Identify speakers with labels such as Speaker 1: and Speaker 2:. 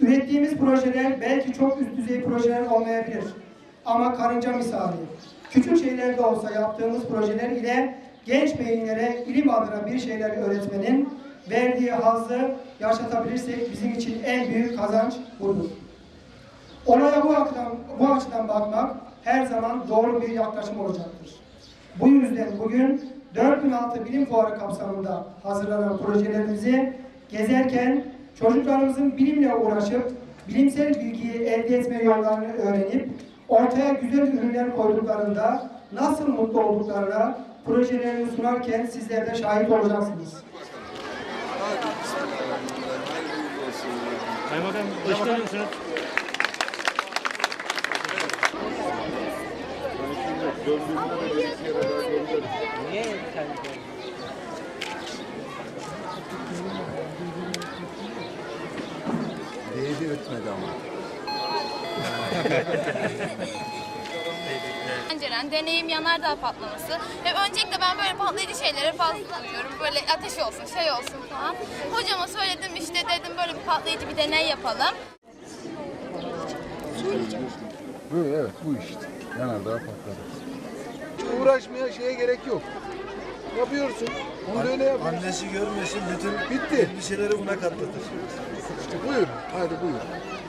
Speaker 1: Ürettiğimiz projeler belki çok üst düzey projeler olmayabilir. Ama karınca misali. Küçük şeyler de olsa yaptığımız projeler ile genç beyinlere ilim adına bir şeyler öğretmenin verdiği hazzı yaşatabilirsek bizim için en büyük kazanç budur. Olaya bu açıdan, bu açıdan bakmak her zaman doğru bir yaklaşım olacaktır. Bu yüzden bugün 4006 Bilim Fuarı kapsamında hazırlanan projelerimizi gezerken çocuklarımızın bilimle uğraşıp bilimsel bilgiyi elde etme yollarını öğrenip ortaya güzel ürünler koyduklarında nasıl mutlu olduklarına projelerini sunarken sizler de şahit olacaksınız.
Speaker 2: Kaymakam hoş geldiniz.
Speaker 3: Değdi ötmedi ama.
Speaker 4: Önceden deneyim yanardağ patlaması. Ve öncelikle ben böyle patlayıcı şeylere fazla uyuyorum. Böyle ateş olsun, şey olsun falan. Hocama söyledim işte dedim böyle bir patlayıcı bir deney yapalım.
Speaker 3: Bu evet bu işte. Yanardağ patladı. Hiç uğraşmaya şeye gerek yok. Yapıyorsun. Onu da öyle yap.
Speaker 5: Annesi görmesin bütün
Speaker 3: Bitti.
Speaker 5: elbiseleri buna katlatır.
Speaker 3: It's the wood, by.